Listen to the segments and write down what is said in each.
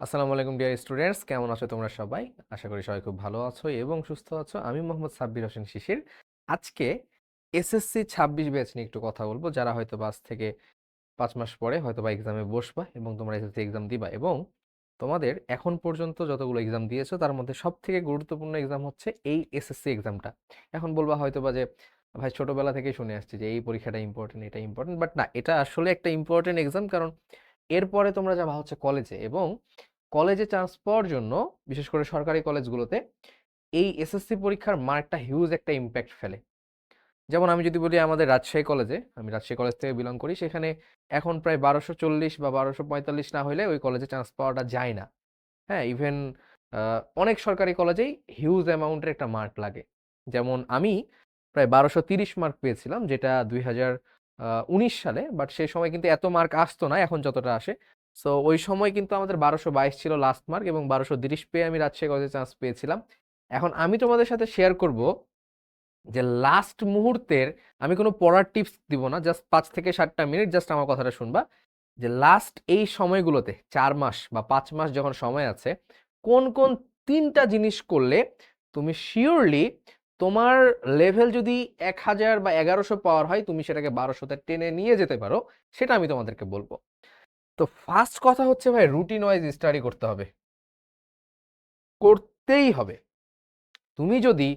আসসালামু আলাইকুম, dear students. কেমন আছো তোমরা সবাই? আশা করি সবাই খুব ভালো আছো এবং সুস্থ আছো। আমি মোহাম্মদ সাব্বির হোসেন শিশির। আজকে এসএসসি ছাব্বিশ ব্যাচ নিয়ে একটু কথা বলব। যারা হয়তো বাস থেকে পাঁচ মাস পরে হয়তো বা এক্সামে বসবা এবং তোমরা এসএসসি এক্সাম দিবা এবং তোমাদের এখন পর্যন্ত যতগুলো এক্সাম দিয়েছ, তার মধ্যে সব থেকে গুরুত্বপূর্ণ এক্সাম হচ্ছে এই এসএসসি এক্সামটা এখন বলবা হয়তো বা যে, ভাই, ছোটোবেলা থেকেই শুনে আসছি যে এই পরীক্ষাটা ইম্পর্টেন্ট এটা ইম্পর্টেন্ট বাট না, এটা আসলে একটা ইম্পর্টেন্ট এক্সাম কারণ এরপরে তোমরা যাবা হচ্ছে কলেজে এবং কলেজে চান্স পাওয়ার জন্য, বিশেষ করে সরকারি কলেজগুলোতে, এই এসএসসি পরীক্ষার মার্কটা হিউজ একটা ইম্প্যাক্ট ফেলে। যেমন আমি যদি বলি আমাদের রাজশাহী কলেজে, আমি রাজশাহী কলেজ থেকে বিলং করি, সেখানে এখন প্রায় বারোশো চল্লিশ বা বারোশো পঁয়তাল্লিশ না হলে ওই কলেজে চান্স পাওয়াটা যায় না। হ্যাঁ ইভেন অনেক সরকারি কলেজেই হিউজ অ্যামাউন্টের একটা মার্ক লাগে। যেমন আমি প্রায় বারোশো তিরিশ মার্ক পেয়েছিলাম, যেটা দুই হাজার উনিশ সালে, বাট সেই সময় কিন্তু এত মার্ক আসতো না, এখন যতটা আসে। সো, ওই সময় কিন্তু আমাদের বারোশো বাইশ ছিল লাস্ট মার্ক এবং বারোশো তিরিশ পেয়ে আমি রাজশাহী কলেজে চান্স পেয়েছিলাম। এখন আমি তোমাদের সাথে শেয়ার করব যে লাস্ট মুহূর্তের আমি কোনো পড়ার টিপস দিব না জাস্ট পাঁচ থেকে সাতটা মিনিট জাস্ট আমার কথাটা শুনবা। যে লাস্ট এই সময়গুলোতে, চার মাস বা পাঁচ মাস যখন সময় আছে, কোন কোন তিনটা জিনিস করলে তুমি শিওরলি তোমার লেভেল যদি এক হাজার বা এগারোশো পাওয়ার হয়, তুমি সেটাকে বারোশোতে টেনে নিয়ে যেতে পারো, সেটা আমি তোমাদেরকে বলব। তো ফার্স্ট কথা হচ্ছে ভাই রুটিন ওয়াইজ স্টাডি করতে হবে। করতেই হবে। তুমি যদি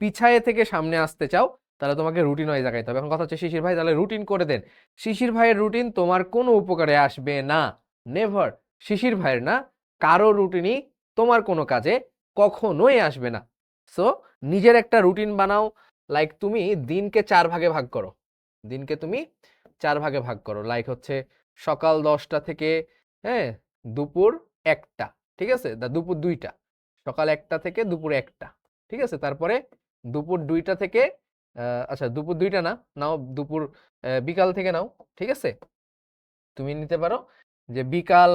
পিছায়ে থেকে সামনে আসতে চাও, তাহলে তোমাকে রুটিন ওয়াইজ আগাইতে হবে। এখন কথা হচ্ছে শিশির ভাই, তাহলে রুটিন করে দেন। শিশির ভাইয়ের রুটিন তোমার কোনো উপকারে আসবে না। নেভার শিশির ভাইয়ের না, কারও রুটিনই তোমার কোনো কাজে কখনোই আসবে না। সো নিজের একটা রুটিন বানাও। লাইক তুমি দিনকে চার ভাগে ভাগ করো। দিনকে তুমি চার ভাগে ভাগ করো। লাইক হচ্ছে সকাল দশটা থেকে হ্যাঁ দুপুর একটা, ঠিক আছে? দুপুর দুইটা। সকাল একটা থেকে দুপুর একটা, ঠিক আছে? তারপরে দুপুর দুইটা থেকে আচ্ছা দুপুর দুইটা না, নাও দুপুর বিকাল থেকে নাও, ঠিক আছে? তুমি নিতে পারো যে বিকাল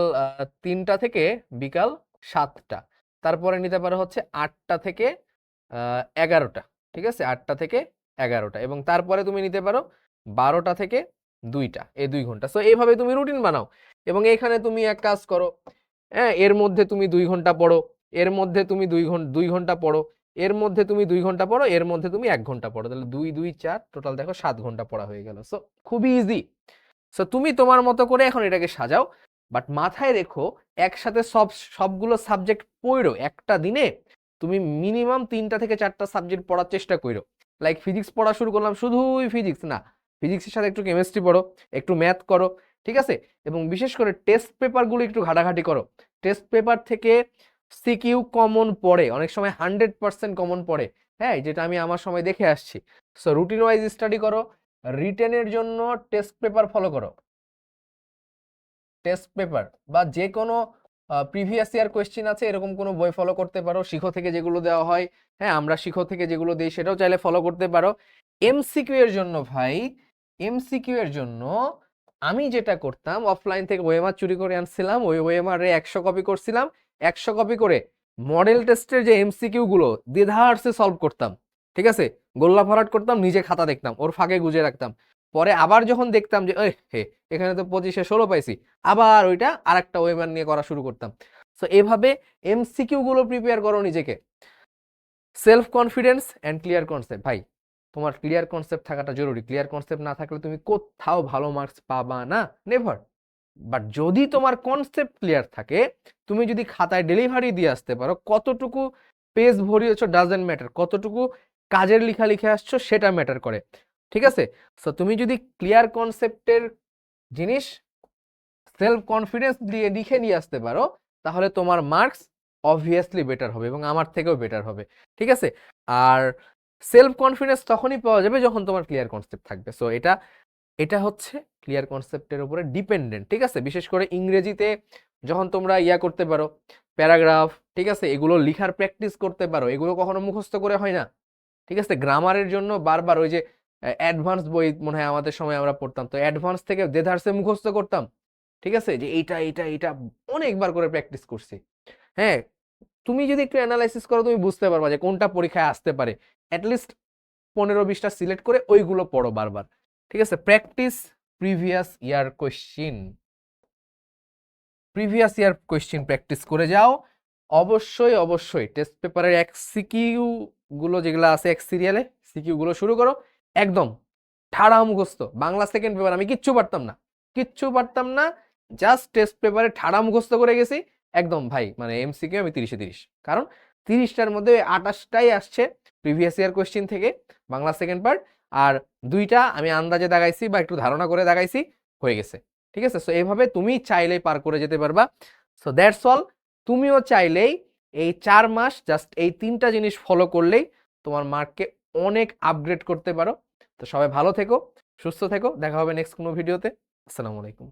তিনটা থেকে বিকাল সাতটা। তারপরে নিতে পারো হচ্ছে আটটা থেকে এগারোটা, ঠিক আছে? আটটা থেকে এগারোটা এবং তারপরে তুমি নিতে পারো বারোটা থেকে দুইটা, এই দুই ঘণ্টা। সো এইভাবে তুমি রুটিন বানাও এবং এখানে তুমি এক কাজ করো হ্যাঁ? এর মধ্যে তুমি দুই ঘণ্টা পড়ো, এর মধ্যে তুমি দুই ঘণ্টা দুই ঘণ্টা পড়ো, এর মধ্যে তুমি দুই ঘণ্টা পড়ো, এর মধ্যে তুমি এক ঘণ্টা পড়ো। তাহলে দুই দুই, চার টোটাল দেখো সাত ঘণ্টা পড়া হয়ে গেল। সো খুবই ইজি সো তুমি তোমার মতো করে এখন এটাকে সাজাও বাট মাথায় রেখো একসাথে সব, সবগুলো সাবজেক্ট পড়ো একটা দিনে তুমি মিনিমাম তিনটা থেকে চারটা সাবজেক্ট পড়ার চেষ্টা করো। লাইক ফিজিক্স পড়া শুরু করলাম শুধুই ফিজিক্স না। ফিজিক্সের সাথে একটু কেমিস্ট্রি পড়ো, একটু ম্যাথ করো, ঠিক আছে? এবং বিশেষ করে টেস্ট পেপারগুলো একটু ঘাটাঘাটি করো। টেস্ট পেপার থেকে সিকিউ কমন পড়ে, অনেক সময় হান্ড্রেড পার্সেন্ট কমন পড়ে হ্যাঁ? যেটা আমি আমার সময় দেখে আসছি। সো রুটিন ওয়াইজ স্টাডি করো রিটেনের জন্য টেস্ট পেপার ফলো করো। টেস্ট পেপার বা যে কোনো প্রিভিয়াস ইয়ার কোয়েশ্চেন আছে, এরকম কোনো বই ফলো করতে পারো, শিখো থেকে যেগুলো দেওয়া হয় হ্যাঁ আমরা শিখো থেকে যেগুলো দিই সেটাও চাইলে ফলো করতে পারো। এমসিকিউ এর জন্য ভাই এমসিকিউ এর জন্য আমি যেটা করতাম অফলাইন থেকে ওয়েমার চুরি করে আনছিলাম, ওই ওয়েমারে একশো কপি করছিলাম, একশো কপি করে মডেল টেস্টের যে এমসিকিউ গুলো দ্বিধার্সে সলভ করতাম, ঠিক আছে? গোল্লা ভরাট করতাম, নিজে খাতা দেখতাম, ওর ফাঁকে গুজে রাখতাম। পরে আবার যখন দেখতাম যে হে, এখানে তো পঁচিশে ষোলো পাইছি। আবার ওইটা আর একটা ওয়েমার নিয়ে করা শুরু করতাম। সো এভাবে এমসিকিউ গুলো প্রিপেয়ার করো নিজেকে। Self confidence and clear concept ভাই, তোমার ক্লিয়ার কনসেপ্ট থাকাটা জরুরি। ক্লিয়ার কনসেপ্ট না থাকলে তুমি কোথাও ভালো মার্কস পাবা না। নেভার বাট যদি তোমার কনসেপ্ট ক্লিয়ার থাকে, তুমি যদি খাতায় ডেলিভারি দিয়ে আসতে পারো, কতটুকু পেজ ভরিয়েছো ডাজেন্ট ম্যাটার কতটুকু কাজের লেখা লিখে আসছো সেটা ম্যাটার করে। ঠিক আছে? সো তুমি যদি ক্লিয়ার কনসেপ্টের জিনিস সেলফ কনফিডেন্স দিয়ে লিখে নিয়ে আসতে পারো, তাহলে তোমার মার্কস অবভিয়াসলি বেটার হবে এবং আমার থেকেও বেটার হবে। ঠিক আছে? আর সেলফ কনফিডেন্স তখনই পাওয়া যাবে যখন তোমার ক্লিয়ার কনসেপ্ট থাকবে। সো এটা এটা হচ্ছে ক্লিয়ার কনসেপ্টের উপরে ডিপেন্ডেন্ট ঠিক আছে? বিশেষ করে ইংরেজিতে যখন তোমরা ইয়া করতে পারো, প্যারাগ্রাফ, ঠিক আছে? এগুলো লিখার প্র্যাকটিস করতে পারো, এগুলো কখনো মুখস্থ করে হয় না। ঠিক আছে? গ্রামারের জন্য বারবার ওই যে অ্যাডভান্স বই মনে হয় আমাদের সময় আমরা পড়তাম। তো অ্যাডভান্স থেকে দেধার্সে মুখস্থ করতাম, ঠিক আছে? যে এইটা এইটা এইটা অনেকবার করে প্র্যাকটিস করছি। হ্যাঁ তুমি যদি একটু অ্যানালাইসিস করো, তুমি বুঝতে পারবা যে কোনটা পরীক্ষায় আসতে পারে। অ্যাটলিস্ট পনেরো বিশটা সিলেক্ট করে ওইগুলো পড়ো বারবার। ঠিক আছে? Practice previous year question previous year question practice করে যাও। অবশ্যই অবশ্যই টেস্ট পেপারের এক সিকিউ গুলো যেগুলো আছে, এক সিরিয়ালে সিকিউ গুলো শুরু করো। একদম। ঠাড়া মুখস্থ। বাংলা সেকেন্ড পেপার আমি কিচ্ছু পারতাম না। কিচ্ছু পারতাম না। জাস্ট টেস্ট পেপারে ঠাড়া মুখস্থ করে গেছি। একদম ভাই মানে এমসিকিউ আমি তিরিশে তিরিশ। কারণ তিরিশটার মধ্যে আঠাশটাই আসছে প্রিভিয়াস ইয়ার কোয়েশ্চেন থেকে বাংলা সেকেন্ড পার্ট আর দুইটা আমি আন্দাজে দাগাইছি বা একটু ধারণা করে দাগাইছি, হয়ে গেছে। ঠিক আছে? সো এইভাবে তুমি চাইলেই পার করে যেতে পারবা। সো দ্যাটস অল তুমিও চাইলেই এই চার মাস জাস্ট এই তিনটা জিনিস ফলো করলেই তোমার মার্ককে অনেক আপগ্রেড করতে পারো। তো সবাই ভালো থেকো, সুস্থ থেকো, দেখা হবে নেক্সট কোনো ভিডিওতে আসসালামু আলাইকুম।